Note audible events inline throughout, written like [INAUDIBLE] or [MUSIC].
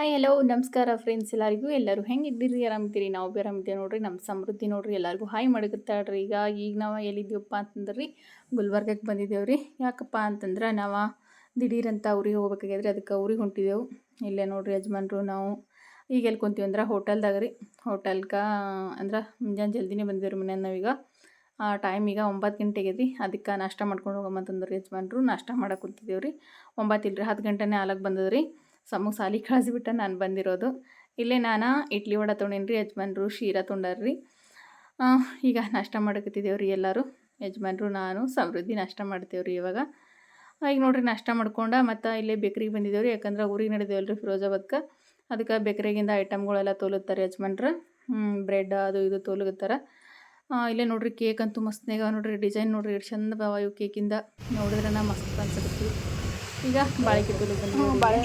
Hi hello ನಮಸ್ಕಾರ friends ಎಲ್ಲರಿಗೂ ಎಲ್ಲರೂ ಹೆಂಗಿದ್ದೀರಿ? ಆರಾಮಿದ್ದೀರಿ? ನಾವು ಬಿ ಆರಾಮಿದ್ದೀವಿ ನೋಡ್ರಿ. ನಮ್ಮ ಸಮೃದ್ಧಿ ನೋಡ್ರಿ. ಎಲ್ಲರಿಗೂ ಹಾಯ್ ಮಾಡಕತ್ತಾಳ್ರಿ. ಈಗ ಈಗ ನಾವು ಎಲ್ಲಿದ್ದೀವಪ್ಪ ಅಂತಂದ್ರೆ? ಗುಲ್ಬರ್ಗಕ್ಕೆ ಬಂದಿದ್ದೇವೆ ರೀ ಯಾಕಪ್ಪ ಅಂತಂದ್ರೆ ನಾವು ದಿಢೀರಂತ ಊರಿಗೆ ಹೋಗ್ಬೇಕಾಗ್ಯದ್ರಿ. ಅದಕ್ಕೆ ಊರಿಗೆ ಹೊಂಟಿದ್ದೆವು ಇಲ್ಲೇ ನೋಡ್ರಿ ಯಜಮಾನ್ರು ನಾವು. ಈಗ ಎಲ್ಲಿ ಕುಂತೀವಿ ಅಂದ್ರೆ ಹೋಟೆಲ್ದಾಗ ರೀ. ಹೋಟೆಲ್ಗೆ ಅಂದ್ರೆ ಮುಂಜಾನೆ ಜಲ್ದಿನೇ ಬಂದಿದ್ದೀವಿ ರೀ ಮನೆಯಿಂದ ನಾವೀಗ. ಆ ಟೈಮ್ ಈಗ ಒಂಬತ್ತು ಗಂಟೆಗೆ ರೀ ಅದಕ್ಕೆ ನಾಷ್ಟ ಮಾಡ್ಕೊಂಡು ಹೋಗಮ್ಮಂತಂದ್ರೆ ಯಜಮಾನ್ರು. ನಾಷ್ಟ ಮಾಡಕ್ಕೆ ಕುಂತಿದ್ದೇವೆ ರೀ ಒಂಬತ್ತು ಇಲ್ರಿ ಹತ್ತು ಗಂಟೆನೇ ಆಲಕ್ಕೆ ಬಂದದ್ರಿ. ಸಮ್ಮಗ್ ಸಾಲಿ ಕಳಿಸ್ಬಿಟ್ಟು ನಾನು ಬಂದಿರೋದು. ಇಲ್ಲೇ ನಾನು ಇಡ್ಲಿ ವಡೆ ರೀ ಯಜಮಾನ್ರು ಶೀರಾ ತೊಗೊಂಡಾರ್ರಿ. ಈಗ ನಾಷ್ಟ ಮಾಡಕತ್ತಿದ್ದೇವೆ ರೀ ಎಲ್ಲರೂ. ಯಜಮಾನ್ರು, ನಾನು ಸಮೃದ್ಧಿ ನಾಷ್ಟ ಮಾಡ್ತೇವೆ ರೀ ಇವಾಗ ಈಗ ನೋಡ್ರಿ ನಾಷ್ಟ ಮಾಡ್ಕೊಂಡು ಮತ್ತು ಇಲ್ಲೇ ಬೇಕ್ರಿಗೆ ಬಂದಿದ್ದೇವೆ ರೀ ಯಾಕಂದ್ರೆ ಊರಿಗೆ ನಡೆದೇವಲ್ಲ ರೀ ಫಿರೋಜಾಬಾದ್ಗೆ ಅದಕ್ಕೆ ಬೇಕ್ರಿಗಿಂದ ಐಟಮ್ಗಳೆಲ್ಲ ತೋಲುತ್ತಾರೆ ಯಜಮಾನ್ರು. ಬ್ರೆಡ್ ಅದು ಇದು ತೋಲುತ್ತಾರೆ. ಇಲ್ಲೇ ನೋಡ್ರಿ ಕೇಕ್ ಅಂತೂ ಮಸ್ತ್ನಾಗ ನೋಡ್ರಿ, ಡಿಸೈನ್ ನೋಡ್ರಿ ಎಷ್ಟು ಚಂದ ಬಾವ ಇವು ಕೇಕಿಂದ. ನೋಡಿದ್ರೆ ನಾ ಮಸ್ತ್ ಈಗ ಬಾಳಿಕೆ ತೋಲು ಬಂದು ಬಾಳೆ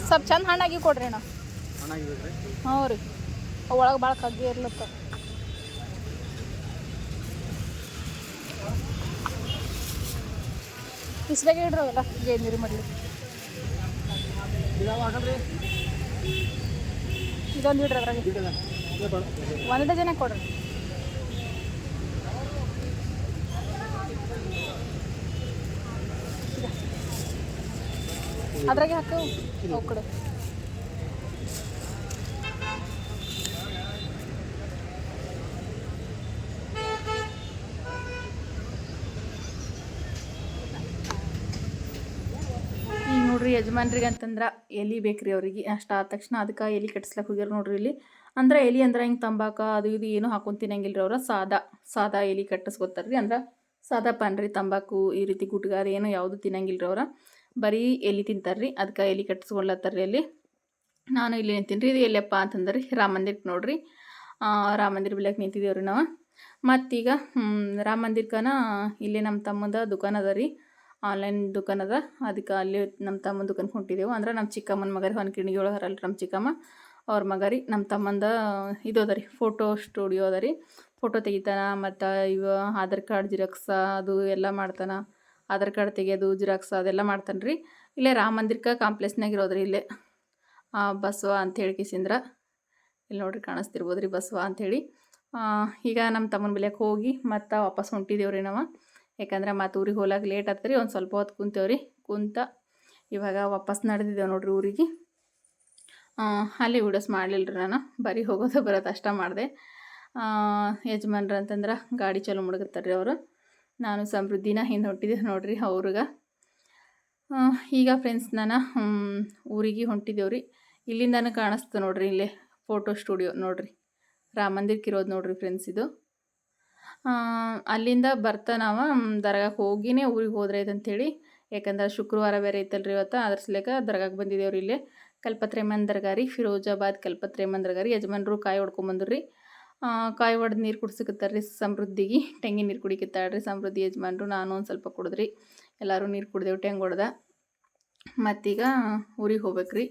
ಸ್ವಲ್ಪ ಚಂದ ಹಣ್ಣಾಗಿ ಕೊಡ್ರಿ ಅಣ್ಣ ಹ್ಞೂ ರೀ ಒಳಗೆ ಭಾಳ ಕಗ್ಗಿ ಇರ್ಲತ್ತ ಬಿಸ್ಲಾಗ ಇಡ್ರಿ ಅವೆಲ್ಲ ಜೇಂದಿರಿ ಮಡ್ಲಿ ಇದೊಂದು ಇಡ್ರಿ ಅದ್ರಾಗ ಒಂದು ಡಜನೆ ಕೊಡ್ರಿ ಅದ್ರಾಗೆ ಹಾಕು ಅವು ಕಡೆ ಈಗ ನೋಡ್ರಿ ಯಜಮಾನ್ರಿಗೆ ಅಂತಂದ್ರೆ ಎಲಿ ಬೇಕ್ರಿ ಅವ್ರಿಗೆ. ಅಷ್ಟು ಆದ ತಕ್ಷಣ ಅದಕ್ಕೆ ಎಲಿ ಕಟ್ಸ್ಲಕ್ಕೆ ಹೋಗ್ಯಾರ ನೋಡ್ರಿ ಇಲ್ಲಿ. ಅಂದ್ರೆ ಎಲಿ ಅಂದ್ರೆ ಹಿಂಗೆ ತಂಬಾಕ ಅದು ಇದು ಏನು ಹಾಕೊಂಡು ತಿನ್ನಂಗಿಲ್ಲ ರೀ ಅವ್ರ. ಸಾದಾ ಸಾದಾ ಎಲಿ ಕಟ್ಟಿಸ್ಕೊತಾರೆ ರೀ ಅಂದ್ರೆ ಸಾದಾ ಪಾನ್ ರೀ ತಂಬಾಕು ಈ ರೀತಿ ಗುಟ್ಗಾರ ಏನು ಯಾವುದು ತಿನ್ನಂಗಿಲ್ಲ ರೀ ಅವ್ರ. ಬರೀ ಎಲಿ ತಿಂತಾರೆ ರೀ ಅದಕ್ಕೆ ಎಲಿ ಕಟ್ಟಿಸ್ಕೊಳತ್ತಾರ ರೀ ಅಲ್ಲಿ. ನಾನು ಇಲ್ಲಿ ನಿಂತೀನಿ ರೀ ಇದು ಎಲ್ಲಪ್ಪ ಅಂತಂದ್ರೆ ರಾಮ ಮಂದಿರಕ್ಕೆ ನೋಡ್ರಿ. ರಾಮ ಮಂದಿರ ಬಿಲಕ್ಕೆ ನಿಂತಿದ್ದೇವೆ ರೀ ನಾವು. ಮತ್ತೀಗ ರಾಮ ಮಂದಿರ್ಕನ ಇಲ್ಲಿ ನಮ್ಮ ತಮ್ಮದ ದುಕಾನ್ ಅದ ರೀ ಆನ್ಲೈನ್ ದುಕಾನ್ ಅದ. ಅದಕ್ಕೆ ಅಲ್ಲಿ ನಮ್ಮ ತಮ್ಮನ ದುಕಾನ್ ಹೊಂಟಿದ್ದೆವು ಅಂದ್ರೆ ನಮ್ಮ ಚಿಕ್ಕಮ್ಮನ ಮಗರಿ ಒಂದು ಹೊನ್ಕಿಣಿಗೆ ಒಳಗೆ ಹರಲ್ರಿ ನಮ್ಮ ಚಿಕ್ಕಮ್ಮ. ಅವ್ರ ಮಗರಿ ನಮ್ಮ ತಮ್ಮಂದ ಇದು ಅದ ರೀ ಫೋಟೋ ಸ್ಟುಡಿಯೋ ಅದ ರೀ ಫೋಟೋ ತೆಗಿತಾನ, ಮತ್ತು ಇವ ಆಧಾರ್ ಕಾರ್ಡ್ ಜಿರಾಕ್ಸ ಅದು ಎಲ್ಲ ಮಾಡ್ತಾನ. ಆಧಾರ್ ಕಾರ್ಡ್ ತೆಗಿಯೋದು ಜಿರಾಕ್ಸ ಅದೆಲ್ಲ ಮಾಡ್ತಾನೆ ರೀ ಇಲ್ಲೇ ರಾಮ ಮಂದಿರಕ್ಕೆ ಕಾಂಪ್ಲೆಕ್ಸ್ನಾಗ ಇರೋದ್ರಿ ಇಲ್ಲೇ. ಬಸವ ಅಂಥೇಳಿ ಕಿಸಿಂದ್ರ. ಇಲ್ಲಿ ನೋಡ್ರಿ ಕಾಣಿಸ್ತಿರ್ಬೋದು ರೀ ಬಸವ ಅಂಥೇಳಿ ಈಗ ನಮ್ಮ ತಮ್ಮನ ಬೆಲೆಗೆ ಹೋಗಿ ಮತ್ತು ವಾಪಸ್ ಹೊಂಟಿದ್ದೇವ್ರಿ ನಾವು. ಯಾಕಂದ್ರೆ ಮತ್ತು ಊರಿಗೆ ಹೋಲಾಗ ಲೇಟ್ ಆಗ್ತದೆ ರೀ, ಒಂದು ಸ್ವಲ್ಪ ಹೊತ್ತು ಕುಂತೇವೆ ರೀ ಕುಂತ ಇವಾಗ ವಾಪಸ್ ನಡೆದಿದ್ದೇವೆ ನೋಡ್ರಿ ಊರಿಗೆ. ಅಲ್ಲಿ ವಿಡಿಯೋಸ್ ಮಾಡಲಿಲ್ಲ ರೀ ನಾನು. ಬರೀ ಹೋಗೋದು ಬರೋದು ಅಷ್ಟ ಮಾಡಿದೆ. ಯಜಮಾನ್ರು ಅಂತಂದ್ರೆ ಗಾಡಿ ಚಲೋ ಮುಡ್ಗತ್ತಾರೆ ಅವರು. ನಾನು ಸಮೃದ್ಧಿನ ಹಿಂದೆ ಹೊಂಟಿದ್ದೆ ನೋಡ್ರಿ ಅವ್ರಿಗೆ. ಈಗ ಫ್ರೆಂಡ್ಸ್ ನಾನು ಊರಿಗೆ ಹೊಂಟಿದ್ದೇವ್ರಿ. ಇಲ್ಲಿಂದನೂ ಕಾಣಿಸ್ತು ನೋಡ್ರಿ ಇಲ್ಲೇ ಫೋಟೋ ಸ್ಟುಡಿಯೋ ನೋಡ್ರಿ. ರಾಮ ಮಂದಿರಕ್ಕೆ ಇರೋದು ನೋಡ್ರಿ ಫ್ರೆಂಡ್ಸ್ ಇದು. ಅಲ್ಲಿಂದ ಬರ್ತಾ ನಾವು ದರ್ಗಾಕ್ಕೆ ಹೋಗಿನೇ ಊರಿಗೆ ಹೋದ್ರೆ ಅಂತೇಳಿ ಯಾಕಂದ್ರೆ ಶುಕ್ರವಾರ ಬೇರೆ ಐತಲ್ರಿ ಇವತ್ತು ಅದ್ರ ಸಲೇಕ ದರ್ಗಾಕ್ಕೆ ಬಂದಿದ್ದೇವ್ರಿ ಇಲ್ಲೇ. ಕಲ್ಪತ್ರೇಮನ್ ದರ್ಗಾ ರೀ ಫಿರೋಜಾಬಾದ್ ಕಲ್ಪತ್ರೇಮನ್ ದರ್ಗಾ ರೀ ಯಜಮಾನ್ರು ಕಾಯಿ ಹೊಡ್ಕೊಂಬಂದ್ರು ಕಾಯಿ ಹೊಡೆದು ನೀರು ಕುಡ್ಸಕತ್ತಾರ್ರಿ ಸಮೃದ್ಧಿಗೆ. ತೆಂಗಿನ ನೀರು ಕುಡಿಕತ್ತಾಳ್ರಿ ಸಮೃದ್ಧಿ ಯಜಮಾನ್ರು, ನಾನು ಒಂದು ಸ್ವಲ್ಪ ಕುಡಿದ್ರಿ. ಎಲ್ಲರೂ ನೀರು ಕುಡ್ದೇವು ಟೆಂಗ್ ಹೊಡೆದ. ಮತ್ತೀಗ ಊರಿಗೆ ಹೋಗ್ಬೇಕ್ರಿ.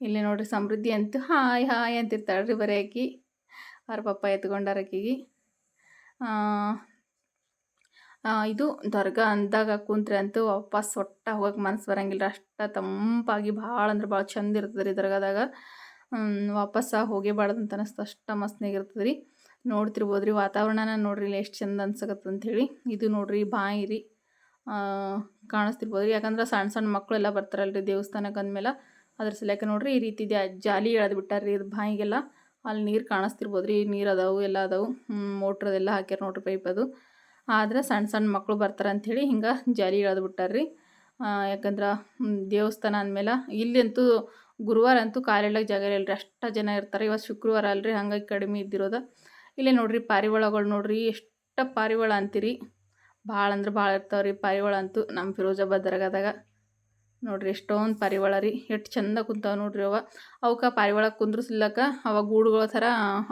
ಇಲ್ಲಿ ನೋಡ್ರಿ ಸಮೃದ್ಧಿ ಅಂತೂ, ಹಾಯ್ ಹಾಯ್ ಅಂತಿರ್ತಾಳ್ರಿ ಬರೀ ಆಕಿ. ಅವ್ರ ಪಪ್ಪ ಎತ್ಕೊಂಡಾರ ಆಕಿಗೆ. ಇದು ದರ್ಗಾ ಅಂದಾಗ ಕುಂತ್ರೆ ಅಂತೂ ವಾಪಸ್ ಒಟ್ಟ ಹೋಗಕ್ಕೆ ಮನಸ್ಸು ಬರಂಗಿಲ್ಲ ಅಷ್ಟು ತಂಪಾಗಿ ಭಾಳ ಅಂದ್ರೆ ಭಾಳ ಚಂದ ಇರ್ತದೆ ರೀ ದರ್ಗಾದಾಗ. ವಾಪಸ್ ಹೋಗೇಬಾರ್ದು ಅಂತ ಅನಿಸ್ತು. ಅಷ್ಟು ಮಸ್ತ್ನಾಗ ಇರ್ತದೆ ರೀ ನೋಡ್ತಿರ್ಬೋದು ರೀ ವಾತಾವರಣನ ನೋಡ್ರಿ ಇಲ್ಲಿ ಎಷ್ಟು ಚಂದ ಅನ್ಸಕತ್ತೆ ಅಂಥೇಳಿ ಇದು ನೋಡ್ರಿ ಬಾಯಿ ರೀ. ಕಾಣಿಸ್ತಿರ್ಬೋದು ರೀ ಯಾಕಂದ್ರೆ ಸಣ್ಣ ಸಣ್ಣ ಮಕ್ಕಳೆಲ್ಲ ಬರ್ತಾರಲ್ಲ ರೀ ದೇವಸ್ಥಾನಕ್ಕೆ ಅಂದಮೇಲೆ. ಅದ್ರ ಸಲಕ್ಕೆ ನೋಡ್ರಿ ಈ ರೀತಿ ಜಾಲಿ ಎಳೆದು ಬಿಟ್ಟಾರ ರೀ ಇದು ಬಾಯಿಗೆಲ್ಲ. ಅಲ್ಲಿ ನೀರು ಕಾಣಿಸ್ತಿರ್ಬೋದು ರೀ, ನೀರು ಅದಾವು, ಎಲ್ಲ ಅದಾವು. ಮೋಟ್ರದೆಲ್ಲ ಹಾಕ್ಯಾರ ನೋಡ್ರಿ ಪೈಪ್ ಅದು. ಆದ್ರೆ ಸಣ್ಣ ಸಣ್ಣ ಮಕ್ಕಳು ಬರ್ತಾರೆ ಅಂಥೇಳಿ ಹಿಂಗೆ ಜಾಲಿ ಎಳೆದು ರೀ. ಯಾಕಂದ್ರೆ ದೇವಸ್ಥಾನ ಅಂದಮೇಲೆ ಇಲ್ಲಂತೂ ಗುರುವಾರ ಅಂತೂ ಕಾಲಿಡಕ್ಕೆ ಜಾಗ ಇಲ್ಲ ರೀ. ಅಷ್ಟು ಜನ ಇರ್ತಾರೆ, ಇವತ್ತು ಶುಕ್ರವಾರ ಅಲ್ರಿ, ಹಂಗಾಗಿ ಕಡಿಮೆ ಇದ್ದಿರೋದು. ಇಲ್ಲೇ ನೋಡ್ರಿ ಪಾರಿವಾಳಗಳು ನೋಡಿರಿ, ಎಷ್ಟು ಪಾರಿವಾಳ ಅಂತೀರಿ. ಭಾಳ ಅಂದ್ರೆ ಭಾಳ ಇರ್ತಾವೆ ರೀ ಪಾರಿವಾಳ ಅಂತೂ ನಮ್ಮ ಫಿರೋಜಾಬಾದ್ ದರ್ಗಾದಾಗ. ನೋಡ್ರಿ ಎಷ್ಟೊಂದು ಪಾರಿವಾಳ ರೀ. ಎಷ್ಟು ಚಂದ ಕುಂತಾವೆ ನೋಡ್ರಿ ಅವ. ಅವಕ್ಕೆ ಪಾರಿವಾಳ ಕುಂದ್ರಸ್ಲಕ್ಕ ಅವ ಗೂಡುಗಳ ಥರ,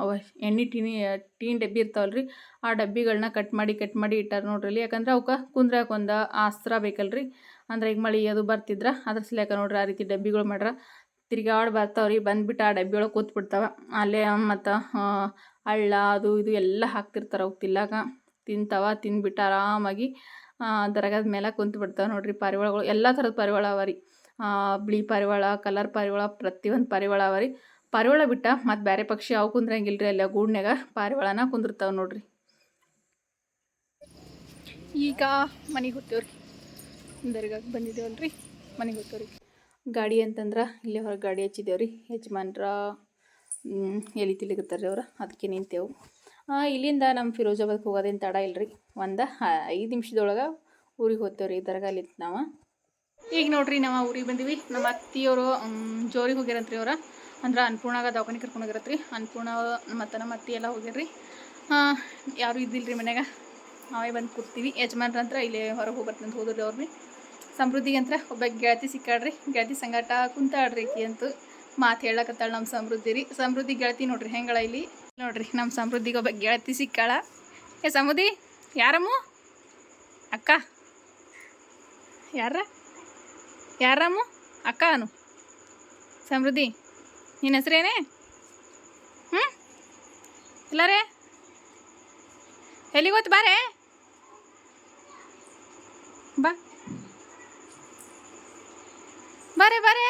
ಅವ ಎಣ್ಣೆ ಟೀನಿ, ಟೀನ್ ಡಬ್ಬಿ ಇರ್ತಾವಲ್ಲ ಆ ಡಬ್ಬಿಗಳನ್ನ ಕಟ್ ಮಾಡಿ ಕಟ್ ಮಾಡಿ ಇಟ್ಟಾರ ನೋಡ್ರಿ ಅಲ್ಲಿ. ಯಾಕಂದ್ರೆ ಅವಕ್ಕೆ ಕುಂದ್ರಾಕ ಒಂದು ಆಸ್ತ್ರ ಬೇಕಲ್ರಿ. ಅಂದ್ರೆ ಈಗ ಮಳೆ ಅದು ಬರ್ತಿದ್ರ ಅದ್ರ ಸಲಕ ನೋಡ್ರಿ ಆ ರೀತಿ ಡಬ್ಬಿಗಳು ಮಾಡ್ರ. ತಿರ್ಗಾಡ್ ಬರ್ತಾವ್ರಿ. ಬಂದ್ಬಿಟ್ಟು ಆ ಡಬ್ಬಿಯೊಳಗೆ ಒಳಗೆ ಕೂತ್ ಬಿಡ್ತಾವ ಅಲ್ಲೇ ಮತ್ತು ಹಳ್ಳ, ಅದು, ಇದು ಎಲ್ಲ ಹಾಕ್ತಿರ್ತಾರೆ ಅವು ತಿಲ್ಲಾಕ ತಿಂತಾವ ತಿಂದ್ಬಿಟ್ಟು ಆರಾಮಾಗಿ ದರಗದ ಮೇಲೆ ಕುಂತು ಬಿಡ್ತಾವೆ ನೋಡ್ರಿ ಪಾರಿವಾಳಗಳು. ಎಲ್ಲ ಥರದ ಪಾರಿವಾಳ ಅವ ರೀ. ಬಿಳಿ ಪಾರಿವಾಳ, ಕಲರ್ ಪಾರಿವಾಳ, ಪ್ರತಿಯೊಂದು ಪಾರಿವಾಳ ಅವ ರೀ. ಪಾರಿವಾಳ ಬಿಟ್ಟ ಮತ್ತು ಬೇರೆ ಪಕ್ಷಿ ಅವು ಕುಂದ್ರಂಗಿಲ್ಲ ರೀ ಗೂಡ್ನ್ಯಾಗ ಪಾರಿವಾಳನ ಕುಂದಿರ್ತಾವೆ ನೋಡ್ರಿ. ಈಗ ಮನೆಗೆ ಹೋಗ್ತೇವ್ರಿ. ದರ್ಗಾಕ್ಕೆ ಬಂದಿದ್ದೇವಲ್ರಿ ಮನೆಗೆ ಹೋಗ್ತೇವ್ರಿ. ಗಾಡಿ ಅಂತಂದ್ರೆ ಇಲ್ಲೇ ಹೊರಗೆ ಗಾಡಿ ಹಚ್ಚಿದ್ದೇವ್ರಿ ಯಜಮಾನ್ರ ಎಲಿ ತಿಳಿಗತ್ತಾರ್ರಿ ಅವ್ರು. ಅದಕ್ಕೆ ನಿಂತೇವು. ಇಲ್ಲಿಂದ ನಮ್ಮ ಫಿರೋಜಾಬಾದ್ಗೆ ಹೋಗೋದೇನು ತಡ ಇಲ್ಲರಿ ಒಂದು ಐದು ನಿಮಿಷದೊಳಗೆ ಊರಿಗೆ ಹೋಗ್ತೇವ್ರಿ ದರ್ಗಾಲಿಂತ ನಾವು. ಈಗ ನೋಡ್ರಿ ನಾವು ಊರಿಗೆ ಬಂದೀವಿ. ನಮ್ಮ ಅತ್ತಿಯವರು ಜೋರಿಗೆ ಹೋಗ್ಯಾರಂತ್ರಿ ಅವ್ರ. ಅಂದ್ರೆ ಅನ್ನಪೂರ್ಣಾಗ ದವಾಖಾನೆ ಕರ್ಕೊಂಡು ಹೋಗಿರತ್ರಿ ಅನ್ನಪೂರ್ಣ ಮತ್ತು ನಮ್ಮ ಅತ್ತಿ ಎಲ್ಲ ಹೋಗ್ಯಾರ್ರಿ. ಯಾರು ಇದ್ದಿಲ್ರಿ ಮನ್ಯಾಗ? ನಾವೇ ಬಂದು ಕೂರ್ತೀವಿ. ಯಜಮಾನ್ರಂತ್ರ ಇಲ್ಲೇ ಹೊರಗೆ ಹೋಗ್ಬರ್ತಂತ ಹೋದ್ರಿ ಅವ್ರಿ ಸಮೃದ್ಧಿಗೆ ಅಂತ ಒಬ್ಬ ಗೆಳತಿ ಸಿಕ್ಕಾಡ್ರಿ ಗೆಳತಿ ಸಂಗಾಟ ಕುಂತಾಡ್ರಿ ಅಂತೂ. ಮಾತು ಹೇಳಕತ್ತಾಳ ನಮ್ಮ ಸಮೃದ್ಧಿ ರೀ. ಸಮೃದ್ಧಿ ಗೆಳತಿ ನೋಡ್ರಿ ಹೆಂಗಳ ಇಲ್ಲಿ. ನೋಡ್ರಿ ನಮ್ಮ ಸಮೃದ್ಧಿಗೆ ಒಬ್ಬ ಗೆಳತಿ ಸಿಕ್ಕಾಳ. ಏ ಸಮೃದ್ಧಿ, ಯಾರಮ್ಮ? ಅಕ್ಕ? ಯಾರ ಯಾರಮ್ಮ ಅಕ್ಕ ಅನು. ಸಮೃದ್ಧಿ ನಿನ್ನ ಹೆಸ್ರೇನೇ? ಹ್ಞೂ ಇಲ್ಲಾರೇ ಎಲ್ಲಿಗೆ ಗೊತ್ತು ಬಾರೇ? ಬಾ. ಬಾರೆ, ಬಾರೇ.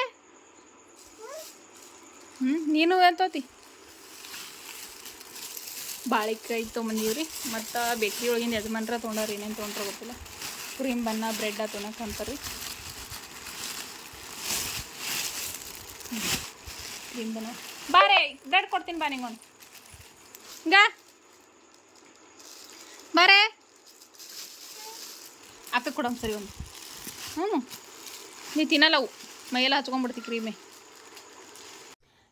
ಹ್ಞೂ ನೀನು ಎಂತೋತಿ? ಬಾಳಿಕಾಯಿ ತೊಗೊಂಬಂದೀವ್ರಿ ಮತ್ತು ಬೇಕ್ರಿ ಒಳಗಿನ ಯಜಮಾನ್ರ ತೊಗೊಂಡಾರ ಏನೇನು ತೊಗೊಂಡ್ರ ಗೊತ್ತಿಲ್ಲ. ಕ್ರೀಮ್ ಬನ್ನ ಬ್ರೆಡ್ ತೊಗೊಳಕ್ಕೆ ಅಂತಾರೆ ಕ್ರೀಮ್ ಬನ್ನ ಬಾರೆ ಬ್ರೆಡ್ ಕೊಡ್ತೀನಿ ಬಾ ನಿಂಗೊಂದು. ಹಿಂಗ. ಬಾರೆ ಅಕ್ಕ ಕೊಡೋಣ ಸರಿ ಒಂದು. ಹ್ಞೂ ನೀ ತಿನ್ನಲ್ಲ ಅವು ಮೈಯೆಲ್ಲ ಹಚ್ಕೊಂಡ್ಬಿಡ್ತಿ ಕ್ರೀಮೆ.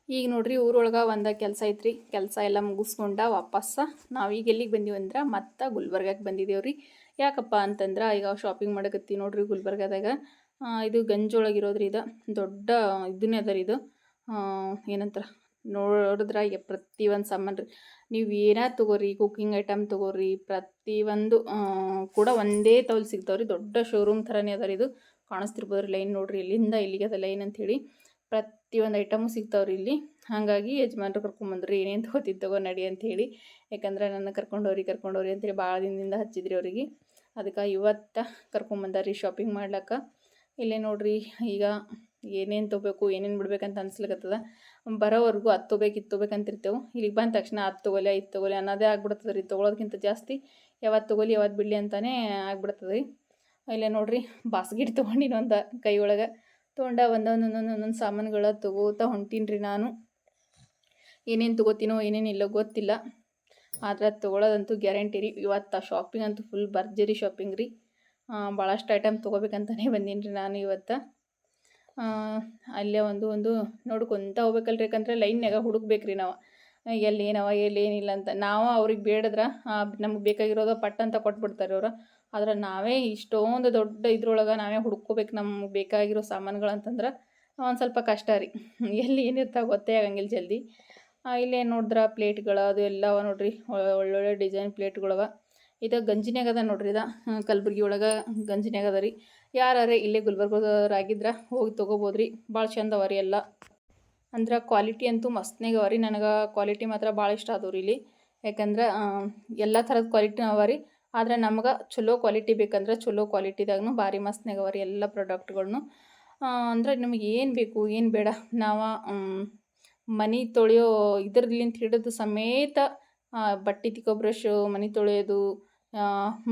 ಈಗ ನೋಡ್ರಿ ಊರೊಳಗೆ ಒಂದು ಕೆಲಸ ಐತ್ರಿ. ಕೆಲಸ ಎಲ್ಲ ಮುಗಿಸ್ಕೊಂಡ ವಾಪಸ್ಸ ನಾವು ಈಗ ಎಲ್ಲಿಗೆ ಬಂದೀವಿ ಅಂದ್ರೆ ಮತ್ತೆ ಗುಲ್ಬರ್ಗಕ್ಕೆ ಬಂದಿದ್ದೇವೆ ಯಾಕಪ್ಪ ಅಂತಂದ್ರೆ ಈಗ ಶಾಪಿಂಗ್ ಮಾಡಕತ್ತಿ ನೋಡ್ರಿ ಗುಲ್ಬರ್ಗದಾಗ. ಇದು ಗಂಜೊಳಗಿರೋದ್ರಿ ಇದು. ದೊಡ್ಡ ಇದನ್ನೇ ಅದ ರೀ ಇದು. ಏನಂತಾರ ನೋಡಿದ್ರೆ ಈಗ ಪ್ರತಿಯೊಂದು ಸಾಮಾನು ರೀ. ನೀವು ಏನೇ ತೊಗೋರಿ ಕುಕ್ಕಿಂಗ್ ಐಟಮ್ ತೊಗೋರಿ ಪ್ರತಿಯೊಂದು ಕೂಡ ಒಂದೇ ತವಲ್ ಸಿಗ್ತಾವ್ರಿ. ದೊಡ್ಡ ಶೋರೂಮ್ ಥರನೇ ಅದ ರೀ ಇದು. ಕಾಣಿಸ್ತಿರ್ಬೋದು ರೀ ಲೈನ್ ನೋಡ್ರಿ ಇಲ್ಲಿಂದ ಇಲ್ಲಿಗೆ ಅದ ಲೈನ್ ಅಂಥೇಳಿ ಪ್ರತಿಯೊಂದು ಐಟಮು ಸಿಗ್ತಾವ್ರಿ ಇಲ್ಲಿ. ಹಾಗಾಗಿ ಯಜಮಾನ್ರು ಕರ್ಕೊಂಬಂದ್ರು ಏನೇನು ತೊಗೋತಿದ್ದು ತಗೋ ನಡಿ ಅಂಥೇಳಿ ಯಾಕಂದ್ರೆ ನನ್ನ ಕರ್ಕೊಂಡವ್ರಿ ಕರ್ಕೊಂಡವ್ರಿ ಅಂತೇಳಿ ಭಾಳ ದಿನದಿಂದ ಹಚ್ಚಿದ್ರಿ ಅವ್ರಿಗೆ. ಅದಕ್ಕೆ ಇವತ್ತು ಕರ್ಕೊಂಬಂದಾರಿ ಶಾಪಿಂಗ್ ಮಾಡ್ಲಕ್ಕ. ಇಲ್ಲೇ ನೋಡ್ರಿ, ಈಗ ಏನೇನು ತೊಗೋಬೇಕು, ಏನೇನು ಬಿಡ್ಬೇಕಂತ ಅನ್ಸ್ಲಿಕ್ಕತ್ತದ ಬರೋವರೆಗೂ ಅದು ತೊಗೋಬೇಕು, ಇದು ತೊಗೋಬೇಕಂತಿರ್ತೇವೆ ಇಲ್ಲಿಗೆ ಬಂದ ತಕ್ಷಣ ಅದು ತೊಗೊಲೆ, ಐದು ತೊಗೊಲೆ ಅನ್ನೋದೇ ಆಗ್ಬಿಡ್ತದೆ ರೀ ತೊಗೊಳೋದಕ್ಕಿಂತ ಜಾಸ್ತಿ ಯಾವತ್ತು ತೊಗೊಲಿ ಯಾವತ್ತು ಬಿಡಲಿ ಅಂತಲೇ ಆಗ್ಬಿಡ್ತದೆ ರೀ ಇಲ್ಲೇ ನೋಡ್ರಿ, ಬಾಸ್ಗಿಟ್ ತೊಗೊಂಡಿನ ಒಂದು ಕೈ ಒಳಗೆ ತೊಗೊಂಡ ಒಂದೊಂದು ಒಂದೊಂದು ಸಾಮಾನುಗಳ ತೊಗೋತಾ ಹೊಂಟೀನಿ ರೀ ನಾನು. ಏನೇನು ತೊಗೋತೀನೋ, ಏನೇನು ಇಲ್ಲೋ ಗೊತ್ತಿಲ್ಲ. ಆದ್ರೆ ತೊಗೊಳೋದಂತೂ ಗ್ಯಾರಂಟಿ ರೀ. ಇವತ್ತು ಶಾಪಿಂಗ್ ಅಂತೂ ಫುಲ್ ಭರ್ಜರಿ ಶಾಪಿಂಗ್ ರೀ. ಭಾಳಷ್ಟು ಐಟಮ್ ತೊಗೋಬೇಕಂತಲೇ ಬಂದೀನಿ ರೀ ನಾನು ಇವತ್ತು. ಅಲ್ಲೇ ಒಂದು ಒಂದು ನೋಡ್ಕೊಂತ ಹೋಗ್ಬೇಕಲ್ರಿ, ಯಾಕಂದ್ರೆ ಲೈನ್ಯಾಗ ಹುಡುಕ್ಬೇಕು ರೀ ನಾವು. ಎಲ್ಲಿ ಏನವ, ಎಲ್ಲಿ ಏನಿಲ್ಲ ಅಂತ. ನಾವು ಅವ್ರಿಗೆ ಬೇಡದ್ರೆ ನಮ್ಗೆ ಬೇಕಾಗಿರೋದು ಪಟ್ ಅಂತ ಕೊಟ್ಬಿಡ್ತಾರೆ ಅವ್ರು. ಆದ್ರೆ ನಾವೇ ಇಷ್ಟೊಂದು ದೊಡ್ಡ ಇದ್ರೊಳಗೆ ನಾವೇ ಹುಡ್ಕೋಬೇಕು ನಮ್ಗೆ ಬೇಕಾಗಿರೋ ಸಾಮಾನುಗಳು ಅಂತಂದ್ರೆ ಒಂದು ಸ್ವಲ್ಪ ಕಷ್ಟ ರೀ. ಎಲ್ಲಿ ಏನಿರ್ತಾವೆ ಗೊತ್ತೇ ಆಗಂಗಿಲ್ಲ ಜಲ್ದಿ. ಇಲ್ಲೇನು ಇಲ್ಲೇ ನೋಡಿದ್ರೆ ಪ್ಲೇಟ್ಗಳು ಅದು ಎಲ್ಲ ಅವ ನೋಡ್ರಿ. ಒಳ್ಳೊಳ್ಳೆ ಡಿಸೈನ್ ಪ್ಲೇಟ್ಗಳವ. ಇದು ಗಂಜಿನ್ಯಾಗ ಅದ ನೋಡ್ರಿ ಇದು. ಕಲಬುರ್ಗಿ ಒಳಗೆ ಗಂಜಿನ್ಯಾಗ ಅದ ರೀ. ಯಾರೇ ಇಲ್ಲೇ ಗುಲ್ಬರ್ಗದವ್ರಾಗಿದ್ರೆ ಹೋಗಿ ತೊಗೋಬೋದ್ರಿ. ಭಾಳ ಚಂದ ಅವ ರೀ ಎಲ್ಲ. ಅಂದ್ರೆ ಕ್ವಾಲಿಟಿ ಅಂತೂ ಮಸ್ತ್ನಾಗ ಅವ ರೀ. ನನಗೆ ಕ್ವಾಲಿಟಿ ಮಾತ್ರ ಭಾಳ ಇಷ್ಟ ಆದವು ರೀ ಇಲ್ಲಿ. ಯಾಕಂದ್ರೆ ಎಲ್ಲ ಥರದ ಕ್ವಾಲಿಟಿನೂ ಅವ ರೀ. ಆದ್ರೆ ನಮ್ಗೆ ಚಲೋ ಕ್ವಾಲಿಟಿ ಬೇಕಂದ್ರೆ ಚಲೋ ಕ್ವಾಲಿಟಿದಾಗೂ ಭಾರಿ ಮಸ್ತ್ನಾಗ ಅವ ರೀ ಎಲ್ಲ ಪ್ರಾಡಕ್ಟ್ಗಳ್ನು ಅಂದ್ರೆ ನಿಮಗೆ ಏನು ಬೇಕು, ಏನು ಬೇಡ. ನಾವು ಮನೆ ತೊಳೆಯೋ ಇದ್ರಲಿಂತ ಹಿಡಿದು ಸಮೇತ ಬಟ್ಟೆ ತಿಕ್ಕೋ ಬ್ರಷು ಮನೆ ತೊಳೆಯೋದು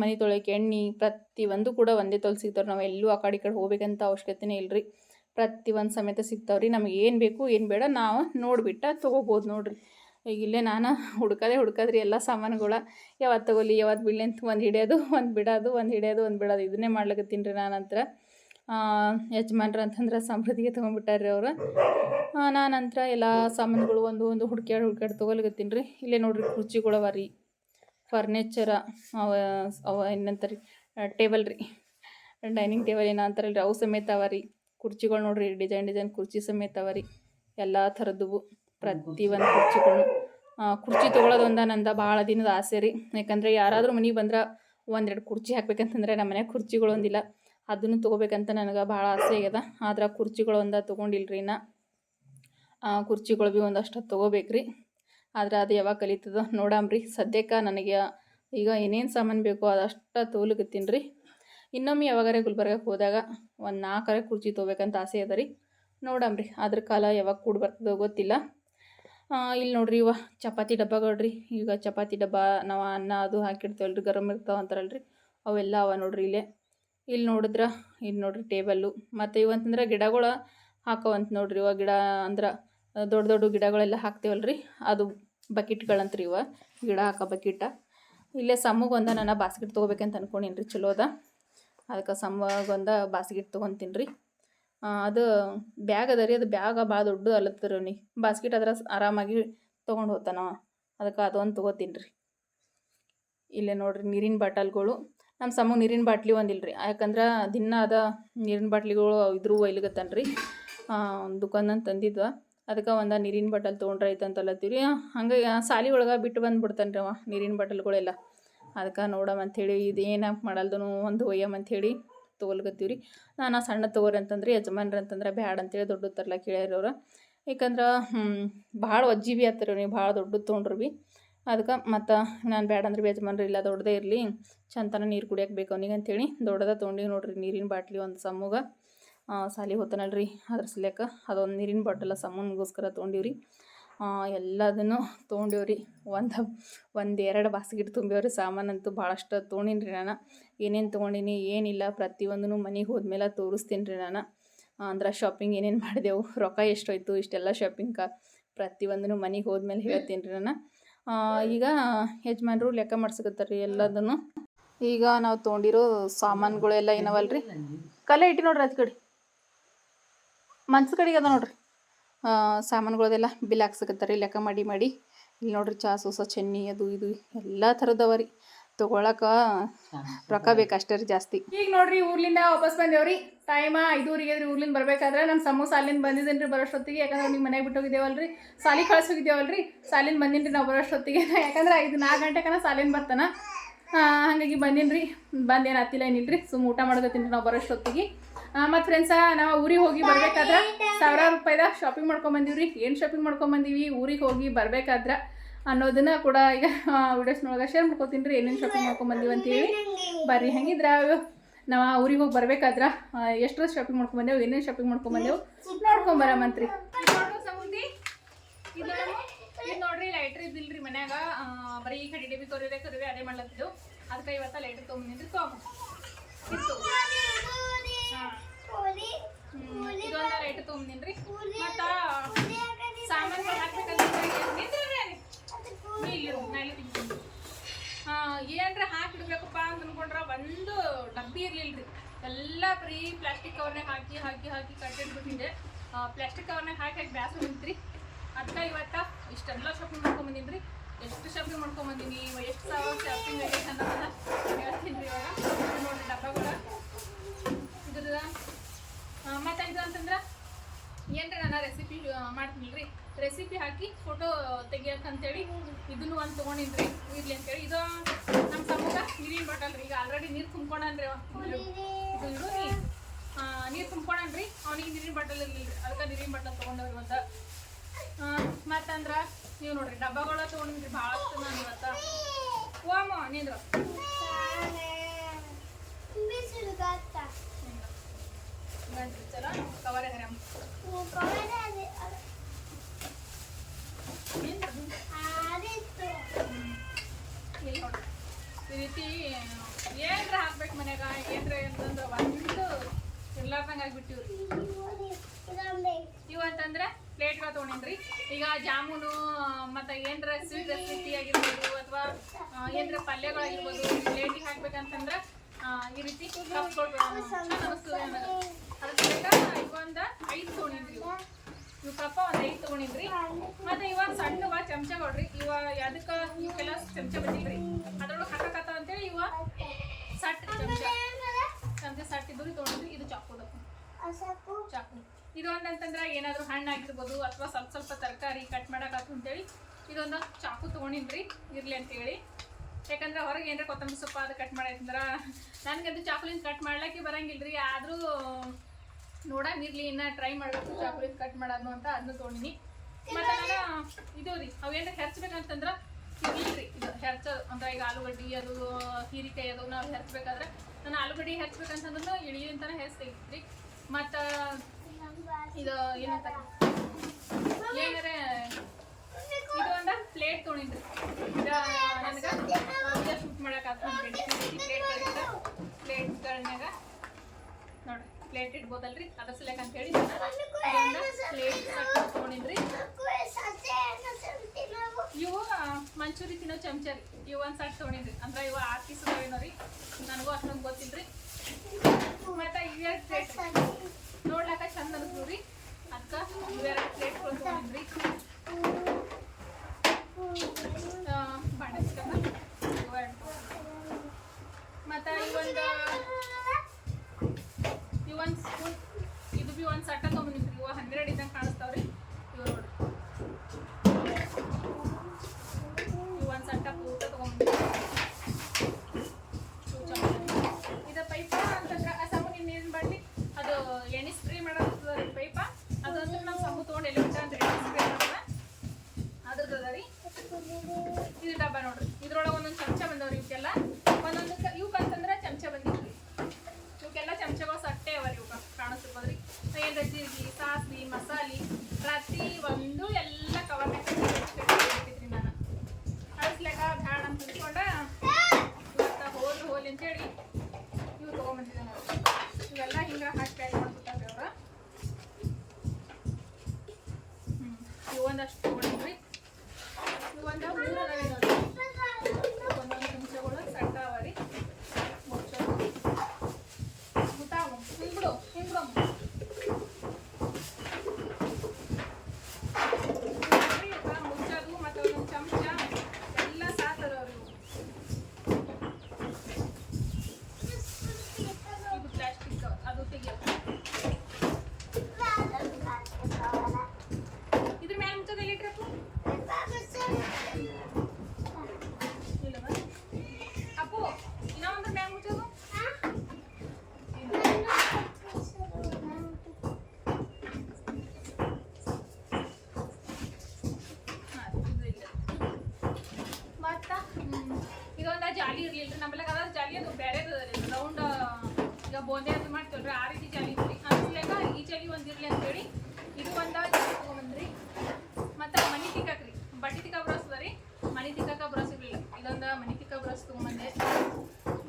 ಮನೆ ತೊಳೆಯೋಕೆ ಎಣ್ಣೆ ಪ್ರತಿಯೊಂದು ಕೂಡ ಒಂದೇ ತೊಲೆ ಸಿಗ್ತಾವೆ ನಾವು ಎಲ್ಲೂ ಆ ಕಡೆ ಈ ಕಡೆ ಹೋಗ್ಬೇಕಂತ ಅವಶ್ಯಕತೆನೇ ಇಲ್ಲ ರೀ ಪ್ರತಿಯೊಂದು ಸಮೇತ ಸಿಗ್ತಾವ್ರಿ. ನಮಗೆ ಏನು ಬೇಕು, ಏನು ಬೇಡ, ನಾವು ನೋಡ್ಬಿಟ್ಟು ತೊಗೋಬೋದು ನೋಡ್ರಿ. ಈಗ ಇಲ್ಲೇ ನಾನು [LAUGHS] ಹುಡ್ಕದೆ ಹುಡ್ಕದ್ರಿ ಎಲ್ಲ ಸಾಮಾನುಗಳು. ಯಾವತ್ತು ತಗೊಲಿ ಯಾವತ್ತು ಬಿಡಲಿ ಅಂತ ಒಂದು ಹಿಡಿಯೋದು, [LAUGHS] ಒಂದು ಬಿಡೋದು, ಒಂದು ಹಿಡಿಯೋದು, ಒಂದು ಬಿಡೋದು. ಇದನ್ನೇ ಮಾಡ್ಲಿಕ್ಕತ್ತೀನಿ ರೀ ನಾನು ಯಜಮಾನ್ರು ಅಂತಂದ್ರೆ ಸಮೃದ್ಧಿಗೆ ತೊಗೊಂಡ್ಬಿಟ್ಟಾರ್ರಿ ಅವರು. ನಾನು ನಂತರ ಎಲ್ಲ ಸಾಮಾನುಗಳು ಒಂದು ಒಂದು ಹುಡ್ಕ್ಯಾಡಿ ಹುಡ್ಕ್ಯಾಡಿ ತೊಗೊಲಿಕತ್ತೀನಿ ರೀ. ಇಲ್ಲೇ ನೋಡ್ರಿ ಕುರ್ಚಿಗಳವ ರೀ. ಫರ್ನಿಚರ ಅವ ಅವ ಏನಂತಾರೆ ಟೇಬಲ್ ರೀ. ಡೈನಿಂಗ್ ಟೇಬಲ್ ಏನಂತಾರಲ್ಲ ರೀ ಅವು ಸಮೇತ ಅವ ರೀ. ಕುರ್ಚಿಗಳು ನೋಡ್ರಿ, ಡಿಸೈನ್ ಡಿಸೈನ್ ಕುರ್ಚಿ ಸಮೇತ ಅವ ರೀ. ಎಲ್ಲ ಥರದ್ದು ಪ್ರತಿಯೊಂದು ಕುರ್ಚಿಗಳು ಕುರ್ಚಿ ತೊಗೊಳೋದೊಂದ ನಂದ ಭಾಳ ದಿನದ ಆಸೆ ರೀ. ಯಾಕಂದರೆ ಯಾರಾದರೂ ಮನೆಗೆ ಬಂದ್ರೆ ಒಂದೆರಡು ಕುರ್ಚಿ ಹಾಕ್ಬೇಕಂತಂದ್ರೆ ನಮ್ಮ ಮನೆ ಕುರ್ಚಿಗಳು ಒಂದಿಲ್ಲ. ಅದನ್ನು ತೊಗೋಬೇಕಂತ ನನಗೆ ಭಾಳ ಆಸೆ ಆಗ್ಯದ. ಆದ್ರೆ ಕುರ್ಚಿಗಳು ಒಂದ ತೊಗೊಂಡಿಲ್ಲ ರೀ ನಾ ಕುರ್ಚಿಗಳು ಭೀ ಒಂದಷ್ಟು ತೊಗೋಬೇಕ್ರಿ ಆದ್ರೆ ಅದು ಯಾವಾಗ ಕಲಿತದ ನೋಡಾಮ್ರಿ ಸದ್ಯಕ್ಕೆ ನನಗೆ ಈಗ ಏನೇನು ಸಾಮಾನು ಬೇಕೋ ಅದಷ್ಟು ತೋಲಕತ್ತೀನಿ ರೀ. ಇನ್ನೊಮ್ಮೆ ಯಾವಾಗಾರೆ ಗುಲ್ಬರ್ಗಕ್ಕೆ ಹೋದಾಗ ಒಂದು ನಾಲ್ಕರೆ ಕುರ್ಚಿ ತೊಗೋಬೇಕಂತ ಆಸೆ ಅದ ರೀ. ನೋಡಾಮ್ರಿ ಅದ್ರ ಕಾಲ ಯಾವಾಗ ಕೂಡ ಬರ್ತದೋ ಗೊತ್ತಿಲ್ಲ. ಇಲ್ಲಿ ನೋಡ್ರಿ ಇವ ಚಪಾತಿ ಡಬ್ಬಗಳ್ರಿ ಈಗ ಚಪಾತಿ ಡಬ್ಬ, ನಾವು ಅನ್ನ ಅದು ಹಾಕಿಡ್ತೇವಲ್ರಿ ಗರಮ್ ಇರ್ತಾವ ಅಂತಾರಲ್ರಿ. ಅವೆಲ್ಲ ಅವ ನೋಡ್ರಿ ಇಲ್ಲೇ. ಇಲ್ಲಿ ನೋಡಿದ್ರೆ ಇಲ್ಲಿ ನೋಡ್ರಿ ಟೇಬಲ್ಲು. ಮತ್ತು ಇವಂತಂದ್ರೆ ಗಿಡಗಳು ಹಾಕವಂತ ನೋಡ್ರಿ ಇವ. ಗಿಡ ಅಂದ್ರೆ ದೊಡ್ಡ ದೊಡ್ಡ ಗಿಡಗಳೆಲ್ಲ ಹಾಕ್ತೇವಲ್ರಿ ಅದು ಬಕೆಟ್ಗಳಂತ್ರಿ ಇವ. ಗಿಡ ಹಾಕೋ ಬಕೆಟ. ಇಲ್ಲೇ ಸಮ್ಮಗೊಂದ ನಾನು ಬಾಸ್ಕೆಟ್ ತೊಗೋಬೇಕಂತ ಅನ್ಕೊಂಡೀನಿ ರೀ ಚಲೋ ಅದ. ಅದಕ್ಕೆ ಸಮ್ಮಗೊಂದ ಬಾಸ್ಕೆಟ್ ತೊಗೊತೀನಿ ರೀ ಅದು ಬ್ಯಾಗ್ ಅದ ರೀ ಅದು ಬ್ಯಾಗ ಭಾಳ ದೊಡ್ಡದು ಅಲ್ಲತ್ತದ ರೀ ಬಾಸ್ಕೆಟ್ ಅದ್ರ ಆರಾಮಾಗಿ ತೊಗೊಂಡು ಹೋಗ್ತಾನ ಅದಕ್ಕೆ ಅದೊಂದು ತೊಗೋತೀನಿ ರೀ. ಇಲ್ಲೇ ನೋಡಿರಿ ನೀರಿನ ಬಾಟಲ್ಗಳು. ನಮ್ಮ ಸಮ ನೀರಿನ ಬಾಟ್ಲಿ ಒಂದಿಲ್ಲ ರೀ ಯಾಕಂದ್ರೆ ದಿನ ಅದ ನೀರಿನ ಬಾಟ್ಲಿಗಳು ಇದ್ರು ಒಯ್ಲಿಗತ್ತಾನ ರೀ. ದುಕಾನಂತ ತಂದಿದ್ವ. ಅದಕ್ಕೆ ಒಂದು ನೀರಿನ ಬಾಟಲ್ ತೊಗೊಂಡ್ರೆ ಐತೆ ಅಂತ ಅಲ್ಲತ್ತೀವಿ ಹಂಗೆ ಸಾಲಿ ಒಳಗೆ ಬಿಟ್ಟು ಬಂದ್ಬಿಡ್ತಾನೆ ರೀ ಅವ ನೀರಿನ ಬಾಟಲ್ಗಳೆಲ್ಲ. ಅದಕ್ಕೆ ನೋಡಮ್ ಅಂಥೇಳಿ ಇದು ಏನು ಮಾಡಲ್ದನು ಒಂದು ಒಯ್ಯಮ್ ಅಂಥೇಳಿ ತೊಗೊಲ್ಕತ್ತೀವಿ ರೀ ನಾನು ಸಣ್ಣ ತೊಗೋರಿ ಅಂತಂದ್ರೆ, ಯಜಮಾನ್ರು ಅಂತಂದ್ರೆ ಬ್ಯಾಡ ಅಂತೇಳಿ ದೊಡ್ಡ ತರಲ ಕೇಳಿರೋರು ಯಾಕಂದ್ರೆ ಭಾಳ ಒಜ್ಜಿ ಬಿ ಆತ್ತರ ನೀವು ಭಾಳ ದೊಡ್ಡದು ತೊಗೊಂಡ್ರು ಭೀ ಅದಕ್ಕೆ ಮತ್ತು ನಾನು ಬ್ಯಾಡ ಅಂದ್ರೆ ಯಜಮಾನ್ರಿ ಯಜಮಾನ್ರು ಇಲ್ಲ, ದೊಡ್ಡದೇ ಇರಲಿ. ಚಂತನ ನೀರು ಕುಡಿಯಕ್ಕೆ ಬೇಕು ಅವನಿಗೆ ಅಂತೇಳಿ ದೊಡ್ಡದ ತೊಗೊಂಡಿವಿ ನೋಡ್ರಿ ನೀರಿನ ಬಾಟ್ಲಿ ಒಂದು ಸಮ್ಮಗ ಸಾಲಿ ಹೋತಾನಲ್ರಿ ಅದ್ರ ಸಲಕ್ಕ ಅದೊಂದು ನೀರಿನ ಬಾಟಲ ಸಮ್ಮನಿಗೋಸ್ಕರ ತೊಗೊಂಡಿವ್ರಿ. ಎಲ್ಲದನ್ನು ತೊಗೊಂಡೇವ್ರಿ. ಒಂದು ಒಂದು ಎರಡು ಬಾಸ್ಗಿಟ್ಟು ತುಂಬ್ಯಾವ್ರಿ. ಸಾಮಾನಂತೂ ಭಾಳಷ್ಟು ತೊಗೊಂಡೀನಿ ರೀ ನಾನು. ಏನೇನು ತೊಗೊಂಡೀನಿ, ಏನಿಲ್ಲ. ಪ್ರತಿಯೊಂದೂ ಮನೆಗೆ ಹೋದ್ಮೇಲೆ ತೋರಿಸ್ತೀನಿ ರೀ ನಾನು. ಅಂದ್ರೆ ಶಾಪಿಂಗ್ ಏನೇನು ಮಾಡಿದೆವು, ರೊಕ್ಕ ಎಷ್ಟೋಯ್ತು, ಇಷ್ಟೆಲ್ಲ ಶಾಪಿಂಗ್ಕ ಪ್ರತಿಯೊಂದೂ ಮನೆಗೆ ಹೋದ್ಮೇಲೆ ಹೇಳ್ತೀನಿ ರೀ ನಾನು ಈಗ ಯಜಮಾನ್ರು ಲೆಕ್ಕ ಮಾಡ್ಸಕತ್ತಾರೆ ರೀ ಎಲ್ಲದನ್ನು. ಈಗ ನಾವು ತೊಗೊಂಡಿರೋ ಸಾಮಾನುಗಳೆಲ್ಲ ಏನವಲ್ರಿ? ಕಲೆ ಇಟ್ಟು ನೋಡ್ರಿ ಅದು ಕಡೆ. ಮನ್ಸು ಕಡೆಗೆ ಅದ ನೋಡ್ರಿ. ಸಾಮಾನುಗಳದೆಲ್ಲ ಬಿಲ್ ಹಾಕ್ಸಕತ್ತಾರೆ. ರೀ ಲೆಕ್ಕ ಮಾಡಿ ಮಾಡಿ. ಇಲ್ಲಿ ನೋಡ್ರಿ ಚಾ ಸೋಸ ಚೆನ್ನಿ ಅದು ಇದು ಎಲ್ಲ ಥರದವ ರೀ. ತೊಗೊಳಕ ರೊಕ್ಕ ಬೇಕು ಅಷ್ಟೇ ರೀ ಜಾಸ್ತಿ. ಈಗ ನೋಡ್ರಿ ಊರ್ಲಿಂದ ವಾಪಸ್ ಬಂದೇವ್ರಿ. ಟೈಮ ಐದೂರಿಗೆ ರೀ ಊರ್ಲಿಂದ ಬರ್ಬೇಕಾದ್ರೆ. ನಮ್ಮ ಸಮೂಹ ಸಾಲಿಂದ ಬಂದಿದ್ದೇನೆ ರೀ ಬರೋಷ್ಟೊತ್ತಿಗೆ. ಯಾಕಂದ್ರೆ ನೀವು ಮನೆಗೆ ಬಿಟ್ಟು ಹೋಗಿದ್ದೇವಲ್ರಿ. ಸಾಲಿ ಕಳ್ಸೋಗಿದ್ದೇವಲ್ರಿ ಸಾಲಿನ ಸಾಲಿಂದ ಬಂದಿನಿ ರೀ ನಾವು ಬರೋಷ್ಟೊತ್ತಿಗೆ. [LAUGHS] ಯಾಕಂದ್ರೆ ಐದು ನಾಲ್ಕು ಗಂಟೆಕನ ಸಾಲಿಂದ ಬರ್ತಾನ. ಹಾಗಾಗಿ ಬಂದೀನಿ ರೀ ಬಂದೇನು ಹತ್ತಿಲ್ಲ ಏನಿಲ್ಲ ರೀ ಸುಮ್ಮ ಊಟ ಮಾಡ್ಕೊತೀನಿ ನಾವು ಬರೋಷ್ಟೊತ್ತಿಗೆ. ಮತ್ತು ಫ್ರೆಂಡ್ಸ ನಾವು ಊರಿಗೆ ಹೋಗಿ ಬರ್ಬೇಕಾದ್ರೆ ಸಾವಿರಾರು ರೂಪಾಯಿದಾಗ ಶಾಪಿಂಗ್ ಮಾಡ್ಕೊಂಡು ಬಂದೀವಿ ಏನು ಶಾಪಿಂಗ್ ಮಾಡ್ಕೊಂಡು ಬಂದೀವಿ ಊರಿಗೆ ಹೋಗಿ ಬರ್ಬೇಕಾದ್ರೆ ಅನ್ನೋದನ್ನ ಕೂಡ ಈಗ ವಿಡಿಯೋಸ್ನೊಳಗೆ ಶೇರ್ ಮಾಡ್ಕೊತೀನಿ ರೀ. ಏನೇನು ಶಾಪಿಂಗ್ ಮಾಡ್ಕೊಂಡ್ ಬಂದೀವಿ ಅಂತೇಳಿ ಬರ್ರಿ ಹೆಂಗಿದ್ರ? ನಾವು ಊರಿಗೆ ಹೋಗಿ ಬರ್ಬೇಕಾದ್ರೆ ಎಷ್ಟ್ರ ಶಾಪಿಂಗ್ ಮಾಡ್ಕೊಂಡು ಬಂದೆವು ಏನೇನು ಶಾಪಿಂಗ್ ಮಾಡ್ಕೊಂಡ್ ಬಂದೇವು ನೋಡ್ಕೊಂಡ್ ಬರಮಂತ್ರಿ ಇದು ಇದು ನೋಡ್ರಿ ಲೈಟ್ರ್ ಇದ್ದಿಲ್ರಿ ಮನ್ಯಾಗ. ಬರೀ ಈ ಕಡೆ ಡಿಬಿ ಬಿ ಕರಿವೆ ಅದೇ ಮಾಡ್ಲತ್ತಿದ್ದು ಅದಕ್ಕೆ ಇವತ್ತ ಲೈಟ್ರ್ ತೊಗೊಂಡಿದ್ರಿ ತೊಗೊಂಬ ಇದೊಂದ ಲೈಟ್ ತೊಗೊಂಬಂದಿನ್ರಿ ಮತ್ತ ಸಾಮಾನ್ಗಳು ಹಾಕ್ಬೇಕಂದ್ರೆ ಇಲ್ಲಿ. ಆ, ಏನ್ರ ಹಾಕಿಡ್ಬೇಕಪ್ಪ ಅಂತ ಅನ್ಕೊಂಡ್ರ ಒಂದು ಡಬ್ಬಿ ಇರ್ಲಿಲ್ರಿ. ಎಲ್ಲ ಬರೀ ಪ್ಲಾಸ್ಟಿಕ್ ಕವರ್ನಾಗ ಹಾಕಿ ಹಾಕಿ ಹಾಕಿ ಕಟ್ಟಿಟ್ಬಿಟ್ಟಿದ್ದೆ ಪ್ಲಾಸ್ಟಿಕ್ ಕವರ್ನಾಗ ಹಾಕಿ ಹಾಕಿ ಬ್ಯಾಸರ ನಿಂತ್ರಿ ಅದಕ್ಕೆ ಇವತ್ತ ಇಷ್ಟೆಲ್ಲ ಶಾಪಿಂಗ್ ಮಾಡ್ಕೊಂಬಂದಿನ್ರಿ ಎಷ್ಟು ಶಾಪಿಂಗ್ ಮಾಡ್ಕೊಂಬಂದಿನಿ ಎಷ್ಟು ಸಾವಿರ ಶಾಪಿಂಗ್ ಆಗೈತೆ ಅನ್ನೋದನ್ನ ಹೇಳ್ತೀನಿ ಇವಾಗ. ನೋಡಿ ಡಬ್ಬಗಳ. ಇದ್ರದ ಮತ್ತು ಇದು ಅಂತಂದ್ರೆ ಏನ್ರಿ ನಾನು ರೆಸಿಪಿ ಮಾಡ್ತೀನಿ ರೀ. ರೆಸಿಪಿ ಹಾಕಿ ಫೋಟೋ ತೆಗಿಯಕ್ಕಂತೇಳಿ ಇದನ್ನು ಒಂದು ತೊಗೊಂಡಿನ್ರಿ ಇರ್ಲಿ ಅಂತೇಳಿ. ಇದು ನಮ್ಮ ತಮ್ಮಗೆ ನೀರಿನ ಬಾಟಲ್ ರೀ. ಈಗ ಆಲ್ರೆಡಿ ನೀರು ತುಂಬ್ಕೊಂಡನ್ರಿ ಅವ. ಇದು ನೀರು. ತುಂಬ್ಕೊಂಡನ್ರಿ. ಅವನಿಗೆ ನೀರಿನ ಬಾಟಲ್ ಇರ್ಲಿಲ್ಲ ಅದಕ್ಕೆ ನೀರಿನ ಬಾಟಲ್ ತೊಗೊಂಡವ್ರಿ ಒಂದು ಮತ್ತಂದ್ರ? ನೀವು ನೋಡ್ರಿ, ಡಬ್ಬಗಳ ತೊಗೊಂಡ್ರಿ ಬಹಳ ನಾನು ಇವತ್ತ. ಓಮ, ನಿಂದ್ರು. ಚಲೋ? ಇಲ್ಲಿ ಈ ರೀತಿ, ಏನ್ರ ಹಾಕ್ಬೇಕು ಮನ್ಯಾಗ, ಏನ್ರ ಅಂತಂದ್ರ ಒಂದು ಇರ್ಲಾರ್ದಂಗ ಆಗ್ಬಿಟ್ಟಿವ್ರಿ. ಅಂತಂದ್ರೆ ಪ್ಲೇಟ್ಗಳು ತೊಗೊಂಡಿನ್ರಿ ಈಗ ಜಾಮೂನು, ಮತ್ತು ಏನರ ಸ್ವೀಟ್ ರೆಸಿಪಿ ಆಗಿರ್ಬೋದು ಅಥವಾ ಏನರ ಪಲ್ಯಗಳಾಗಿರ್ಬೋದು ಪ್ಲೇಟಿಗೆ ಹಾಕ್ಬೇಕಂತಂದ್ರೆ ಈ ರೀತಿ ಕಪ್ಗಳು ಅನಿಸ್ತದೆ ಐದು ತೊಗೊಂಡಿನ್ರಿ. ಇವು ಕಪ್ಪ ಒಂದು ಐದು ತೊಗೊಂಡಿನ್ರಿ. ಮತ್ತು ಇವಾಗ ಸಣ್ಣವ ಚಮಚಗಳ್ರಿ ಇವ ಅದಕ್ಕೆ ಇವಕ್ಕೆಲ್ಲ ಚಮಚ ಬಂದಿದ್ರಿ ಅದ್ರೊಳಗೆ ಹಾಕಕತ್ತ ಅಂತೇಳಿ ಇವ ಸಟ್ ಚಮಚ. ಚಮಚ ಸಟ್ ಇದ್ದು ತೊಗೊಂಡ್ರಿ ಇದು ಚಾಕು ಚಾಕು ಇದು ಅಂತಂದ್ರೆ ಏನಾದರೂ ಹಣ್ಣು ಆಗಿರ್ಬೋದು ಅಥವಾ ಸ್ವಲ್ಪ ಸ್ವಲ್ಪ ತರಕಾರಿ ಕಟ್ ಮಾಡೋಕ್ಕಾತು ಅಂತೇಳಿ ಇದೊಂದು ಚಾಕು ತೊಗೊಂಡಿನ್ರಿ, ಇರಲಿ ಅಂತೇಳಿ. ಯಾಕಂದ್ರೆ ಹೊರಗೆ ಏನಾರ ಕೊತ್ತಂಬರಿ ಸೊಪ್ಪು ಅದು ಕಟ್ ಮಾಡೈತಂದ್ರೆ ನನಗಂತೂ ಚಾಕುಲಿಂದ ಕಟ್ ಮಾಡ್ಲಿಕ್ಕೆ ರೀ ಆದರೂ ನೋಡಂಗಿರ್ಲಿ ಇನ್ನು ಟ್ರೈ ಮಾಡಬೇಕು ಚಾಕುಲಿಂದ ಕಟ್ ಮಾಡೋದು ಅಂತ ಅದನ್ನು ತೊಗೊಂಡಿನಿ. ಮತ್ತು ನಾನು ಇದು ರೀ ಅವೇನ್ರ ಹೆರ್ಚ್ಬೇಕಂತಂದ್ರ ರೀ ಇದು ಹೆರ್ಚ, ಅಂದ್ರೆ ಈಗ ಆಲೂಗಡ್ಡಿ ಅದು, ಹೀರಿಕಾಯಿ ಅದು ನಾವು ಹೆರ್ಚ್ಬೇಕಾದ್ರೆ, ನಾನು ಆಲೂಗಡ್ಡಿ ಹೆರ್ಚ್ಬೇಕಂತಂದ್ರೂ ಇಳಿಯಂತಾನೆ ರೀ ಮತ್ತ ಇದು ಏನಂತ ಏನಾರ? ಇದು ಒಂದ ಪ್ಲೇಟ್ ತೊಗೊಂಡಿದ್ರಿ. ಇದು ನನಗೆ ಶೂಟ್ ಮಾಡಕ್ ಪ್ಲೇಟ್ ಪ್ಲೇಟ್ಗಳನ್ಯಾಗ ನೋಡ್ರಿ ಪ್ಲೇಟ್ ಇಡ್ಬೋದಲ್ರಿ? ಅದ್ರ ಸಲಕ್ ಅಂತ ಹೇಳಿ ಪ್ಲೇಟ್ ತೊಗೊಂಡಿದ್ರಿ ಇವು ಮಂಚೂರಿ ತಿನ್ನೋ ಚಮಚ ರೀ. ಇವು ಒಂದ್ ಸಟ್ ತೊಗೊಂಡಿದ್ರಿ. ಅಂದ್ರೆ ಇವು ಆರ್ ಪೀಸ್ ಏನೋ ರೀ. ನನಗೂ ಅಷ್ಟೊಂದು ಗೊತ್ತಿಲ್ರಿ. ಮತ್ತೆ ಇವೆರಡು ಪ್ಲೇಟ್ ನೋಡ್ಲಾಕ ಚಂದ ಅನ್ಸ್ತು ರೀ. ಅದಕ್ಕೆ ಇವೆರಡು ಪ್ಲೇಟ್ ಇವೆರಡು ಮತ್ತೆ ಇವೊಂದು ಇವೊಂದು ಸ್ಪೂನ್ ಇದು ಬಿ ಒಂದು ಸಟ್ಟ ತೊಗೊಂಡಿದ್ರಿ ಇವ ಹನ್ನೆರಡು ಇದ್ದಂಗೆ ಕಾಣಿಸ್ತಾವ್ರಿ ಇವು ನೋಡ್ರಿ ಇವು ಒಂದು ಸಟ್ಟ ಪೂಟ ತೊಗೊಂಡ್ಬಂದಿದ್ರಿ ಇದು ಪೈಪ ಅಂತಂದ್ರೆ ಆ ಸಮು ನಿನ್ನ ಏನು ಮಾಡಲಿ ಅದು ಎಣ್ಣೆ ಸ್ಪ್ರೇ ಮಾಡೋದು ರೀ ಪೈಪ ಅದಂದ್ರೆ ಬಿಟ್ಟ ಅಂತ ಅದ್ರದ್ದು ಅದ ರೀ. ಇದು ಡಬ್ಬ ನೋಡ್ರಿ. ಇದ್ರೊಳಗೆ ಒಂದೊಂದು ಚಮಚ ಬಂದವ್ರಿ ಇವಕ್ಕೆಲ್ಲ ಒಂದೊಂದು ಇವಕ್ಕೆ ಅಂತಂದ್ರೆ ಚಮಚ ಬಂದಿದ್ರಿ ಇವಕ್ಕೆಲ್ಲ ಚಮಚಗಳು ಸಟ್ಟೆ ಅವ ರೀ ಇವಕ್ಕೆ ಕಾಣಿಸ್ತಿರ್ಬೋದ್ರಿ ಏನ್ರ ಜೀರಿಗೆ ಸಾಸ್ವಿ ಮಸಾಲೆ ಪ್ರತಿ ಒಂದು ಎಲ್ಲ ಕವರ್ನಾಗ ಇಟ್ಟಿದ್ರಿ ನಾನು ಅಳಿಸ್ಲಾಕ ಬ್ಯಾಡ ಅಂತ ತಿಳ್ಕೊಂಡ ಇವತ್ತ ಹೋಲ್ ಹೋಲಿ ಅಂತೇಳಿ ಇವು ತೊಗೊಂಬಂದಿದ್ದೆ ನೋಡಿ ಇವೆಲ್ಲ ಹಿಂಗೆ ಹಾಕಿ ಪ್ಯಾಕ್ ಮಾಡ್ಕೊತಾರೆ ಅವ್ರ ಹ್ಞೂ ಇವೊಂದಷ್ಟು ತೊಗೊಂಡ್ರಿ ಇವೊಂದು ಮೂರು ಅದಾವೆ ನೋಡಿ ಒಂದೊಂದು ಚಮಚಗಳು ಸಣ್ಣ ಅವ ರೀ ಮುಚ್ಚೋದು ಮುತ್ತಾವು ಹಿಂಗ್ಬಿಡು ಹಿಂಗ್ಬಿಡು ಮುಚ್ಚೋದು ಮತ್ತು ಒಂದೊಂದು ಚಮಚ ಎಲ್ಲ ಸಾತದ ಅವ್ರು ಇದು ಪ್ಲಾಸ್ಟಿಕ್ ಅದು ತೆಗಿಯೋದು ಇದ್ರ ಮ್ಯಾಲ ಮುಚ್ಚೋದು ಎಲ್ಲಿ ಇಟ್ರಪ್ಪು ಇಲ್ಲವಾ ಅಪ್ಪು ಇನ್ನೊಂದ್ರ ಮ್ಯಾಲ ಮುಚ್ಚೋದು ಹಾಂ ಇದು ಇಲ್ಲ ಮತ್ತ ಇದೊಂದ ಜಾಲಿ ಇರ್ಲಿಲ್ಲ ನಮ್ಮಲ್ಲ ಅದ ಜಾಲಿ ಅದು ಬೇರೆ ರೌಂಡ್ ಈಗ ಬೋಂದೆ ಅದು ಮಾಡ್ತೀವಲ್ರಿ ಆ ರೀತಿ ಜಾಲಿ ಇದ್ರಿ ಅನ್ಸ್ಲಾಗ ಈ ಜಾಲಿ ಒಂದಿರ್ಲಿ ಅಂತೇಳಿ ಇದು ಒಂದ ಜಾಲಿ ತಗೊಂಬಂದ್ರಿ. ಮತ್ತೆ ಮನಿ ತಿಕ್ಕಾಕ್ರಿ. ಬಟ್ಟೆ ತಿಕ್ಕ ಬ್ರಸ್ ಅದ ರೀ. ಮನಿ ತಿಕ್ಕಾಕ ಬ್ರಸ್ ಇರಲಿಲ್ಲ. ಇದೊಂದ ಮನಿ ತಿಕ್ಕ ಬ್ರಸ್ ತಗೊಂಬಂದೆ.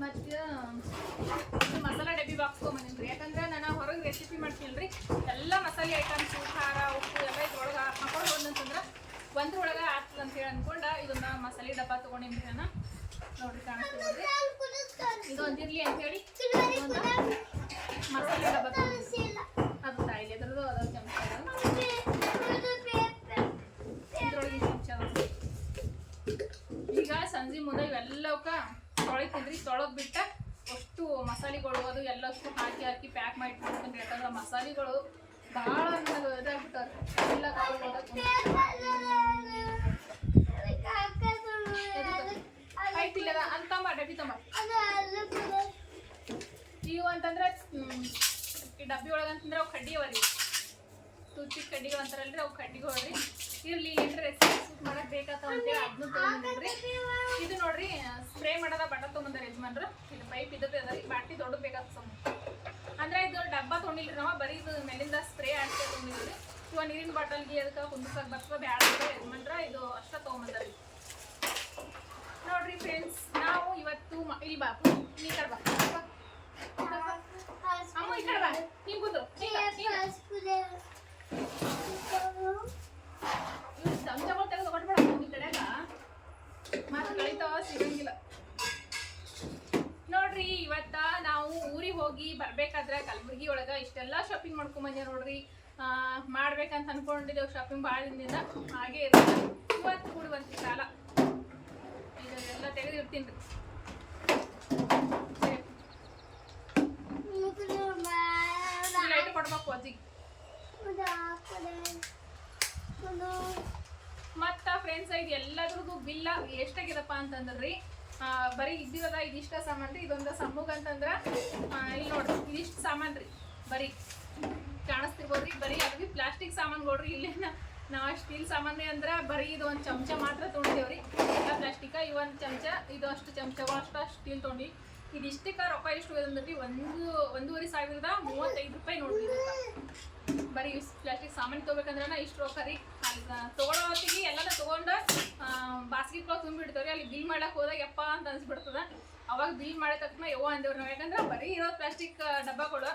ಮತ್ತು ಮಸಾಲಾ ಡಬ್ಬಿ ಬಾಕ್ಸ್ ರೀ ಯಾಕಂದ್ರೆ ನಾನು ಹೊರಗೆ ರೆಸಿಪಿ ಮಾಡ್ತೀನಲ್ರಿ ಎಲ್ಲ ಮಸಾಲೆ ಐಟಮ್ಸ್ ಖಾರ, ಉಪ್ಪು ಎಲ್ಲ ಇದ್ರೊಳಗೆ ಹಾಕೊಂಡು ಬಂದಂತಂದ್ರೆ ಒಂದ್ರೊಳಗೆ ಆಗ್ತದೆ ಅಂತ ಹೇಳಿ ಅನ್ಕೊಂಡ ಇದನ್ನ ಮಸಾಲೆ ಡಬ್ಬ ತಗೊಂಡಿನ್ರಿ ನಾನು. ಒಂದಿರ್ಲಿ ಅಂತ ಹೇಳಿ. ಮಸಾಲೆ ಡಬ್ಬ ಅದು ತಾಯಿಲಿ ಅದ್ರದ್ದು ಅದ ಚಮಚ ಇದ್ರೊಳಗೆ ಚಮಚ ಈಗ ಸಂಜೆ ಮುಂದೆ ಇವೆಲ್ಲವಕ್ಕ ತೊಳಿತಿದ್ರಿ. ತೊಳಗ್ ಬಿಟ್ಟ ಅಷ್ಟು ಮಸಾಲೆಗಳು ಅದು ಎಲ್ಲಷ್ಟು ಹಾಕಿ ಹಾಕಿ ಪ್ಯಾಕ್ ಮಾಡಿ ಇಟ್ಕೊಂಡ್ರಿ ಯಾಕಂದ್ರೆ ಮಸಾಲೆಗಳು ಭಾಳ ನನಗೆ ಇದಾಗ್ಬಿಟ್ಟವ್ರಿ. ಎಲ್ಲ ಆಯ್ತಿಲ್ಲ ಅಂತ ಡಬ್ಬಿ ತಮ್ಮ ಇವು ಅಂತಂದ್ರೆ ಈ ಡಬ್ಬಿ ಒಳಗೆ ಅಂತಂದ್ರೆ ಅವು ಕಡ್ಡಿ ಅವರಿ ತುಚ್ಚಿ ಕಡ್ಡಿಗಳು ಅಂತಾರಲ್ರಿ ಅವು ಕಡ್ಡಿಗಳು ರೀ. ಇರ್ಲಿ ಏನ್ರ ಮಾಡಕ್ ಬೇಕಾತಾವ ಇದು ನೋಡ್ರಿ ಸ್ಪ್ರೇ ಮಾಡೋದ ಬಟ್ಟ ತೊಗೊಂಡ್ರಿ ಯಜಮಾನ್ರು. ಇದು ಪೈಪ್ ಇದ್ದದ್ದು ಅದ ರೀ ಬಾಟಿ ದೊಡ್ಡ ಬೇಕಾಗ್ತದೆ ಅಂದ್ರೆ ಇದು ಡಬ್ಬ ತೊಗೊಂಡಿಲ್ರಿ ನಾವು, ಬರೀ ಇದು ಮೇಲಿಂದ ಸ್ಪ್ರೇ ಅಷ್ಟೇ ತೊಗೊಂಡಿದ್ರಿ ಇವ ನೀರಿನ ಬಾಟಲ್ಗೆ ಅದಕ್ಕೆ ಕುಂದಸಕ್ ಬರ್ತದ ಬ್ಯಾಡ ಯಜಮಾನ್ರ ಇದು ಅಷ್ಟ ತೊಗೊಂಬಂದ್ರಿ ನೋಡ್ರಿ ಫ್ರೆಂಡ್ಸ್ ನಾವು ಇವತ್ತು ಇಲ್ಲಿ ಬಾ, ನೀ ಕಡೆ ಈ ಚಮಚಗಳು ತೆಗೆದು ಕೊಟ್ಬಿಡ ಕಡೆಗ ಮತ್ತೆ ಕಳಿತಾವ ಸಿಗಂಗಿಲ್ಲ ನೋಡ್ರಿ ಇವತ್ತ ನಾವು ಊರಿಗೆ ಹೋಗಿ ಬರ್ಬೇಕಾದ್ರೆ ಕಲಬುರ್ಗಿ ಒಳಗ ಇಷ್ಟೆಲ್ಲ ಶಾಪಿಂಗ್ ಮಾಡ್ಕೊಂಡ್ ಬಂದೆ ನೋಡ್ರಿ. ಆ, ಮಾಡ್ಬೇಕಂತ ಅನ್ಕೊಂಡಿದ್ದೇವೆ ಶಾಪಿಂಗ್ ಭಾಳ ದಿನದಿಂದ ಹಾಗೆ ಇರ್ತದೆ ಇವತ್ತು ಕೂಡ ಸಾಲ. ಇದನ್ನೆಲ್ಲ ತೆಗೆದಿರ್ತೀನಿ. ರೀ ಕೊಡ್ಬೇಕು ಅಜ್ಜಿಗೆ ಮತ್ತ ಫ್ರೆಂಡ್ಸ್ ಇದು ಎಲ್ಲದ್ರದ್ದು ಬಿಲ್ಲ ಎಷ್ಟಾಗಿದಪ್ಪ ಅಂತಂದ್ರಿ ಬರೀ ಇದ್ದಿರೋದ ಇದಿಷ್ಟ ಸಾಮಾನ್ ರೀ ಇದೊಂದು ಸಮ್ಮುಗ ಅಂತಂದ್ರ ಇಲ್ಲಿ ನೋಡ್ರಿ ಇದಿಷ್ಟು ಸಾಮಾನ್ ರೀ ಬರೀ ಕಾಣಿಸ್ತಿರ್ಬೋದ್ರಿ ಬರೀ ಅದು ಪ್ಲಾಸ್ಟಿಕ್ ಸಾಮಾನ್ಗಳ್ರಿ ಇಲ್ಲೇನ ನಾವು ಸ್ಟೀಲ್ ಸಾಮಾನ್ಯ ಅಂದ್ರೆ ಬರೀ ಇದು ಒಂದು ಚಮಚ ಮಾತ್ರ ತೊಗೊಂಡೇವ್ರಿ ಎಲ್ಲ ಪ್ಲಾಸ್ಟಿಕ ಇವೊಂದು ಚಮಚ ಇದು ಅಷ್ಟು ಚಮಚ ಅಷ್ಟು ಸ್ಟೀಲ್ ತೊಗೊಂಡು ಇದಿಷ್ಟಕ್ಕೆ ರೊಕ್ಕ ಎಷ್ಟು ಅಂದ್ರಿ? ಒಂದು, ಒಂದೂವರೆ ಸಾವಿರದ ಮೂವತ್ತೈದು ರೂಪಾಯಿ ನೋಡ್ರಿ. ಬರೀ ಪ್ಲಾಸ್ಟಿಕ್ ಸಾಮಾನು ತೊಗೋಬೇಕಂದ್ರೆ ಇಷ್ಟು ರೊಕ್ಕ ರೀ. ಅಲ್ಲಿ ತೊಗೊಳೋ ಹೊತ್ತಿಗೆ ಎಲ್ಲನ ತೊಗೊಂಡು ಬಾಸ್ಕೆಟ್ಗಳು ರೀ ಅಲ್ಲಿ ಬಿಲ್ ಮಾಡಕ್ಕೆ ಹೋದಾಗ ಯಪ್ಪ ಅಂತ ಅನ್ಸ್ಬಿಡ್ತದ. ಅವಾಗ ಬಿಲ್ ಮಾಡಿದ ತಕ್ಷಣ ಯವ್ವ ಅಂದೇವ್ರಿ ನಾವು. ಯಾಕಂದ್ರೆ ಬರೀ ಇರೋ ಪ್ಲಾಸ್ಟಿಕ್ ಡಬ್ಬಗಳು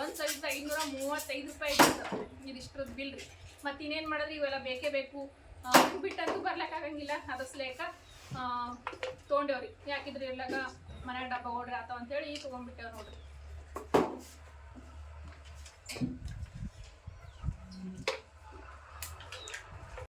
ಒಂದು ಸಾವಿರದ ಐನೂರ ಮೂವತ್ತೈದು ರೂಪಾಯಿ ಇರ್ತದೆ ಇದಿಷ್ಟ್ರದ್ದು ಬಿಲ್ ರೀ. ಮತ್ತು ಇನ್ನೇನು ಮಾಡಿದ್ರಿ? ಇವೆಲ್ಲ ಬೇಕೇ ಬೇಕು. ಬಿಟ್ಟಂತೂ ಅದು ಅದಸ್ಲೇಕ ತೊಗೊಂಡೇವ್ರಿ. ಯಾಕಿದ್ರಿ ಎಲ್ಲಾಗ ಮನೆ ಡಬ್ಬ ಓಡ್ರಿ ಆತಾವ ಅಂತೇಳಿ ತೊಗೊಂಡ್ಬಿಟ್ಟೇವ್ ನೋಡ್ರಿ.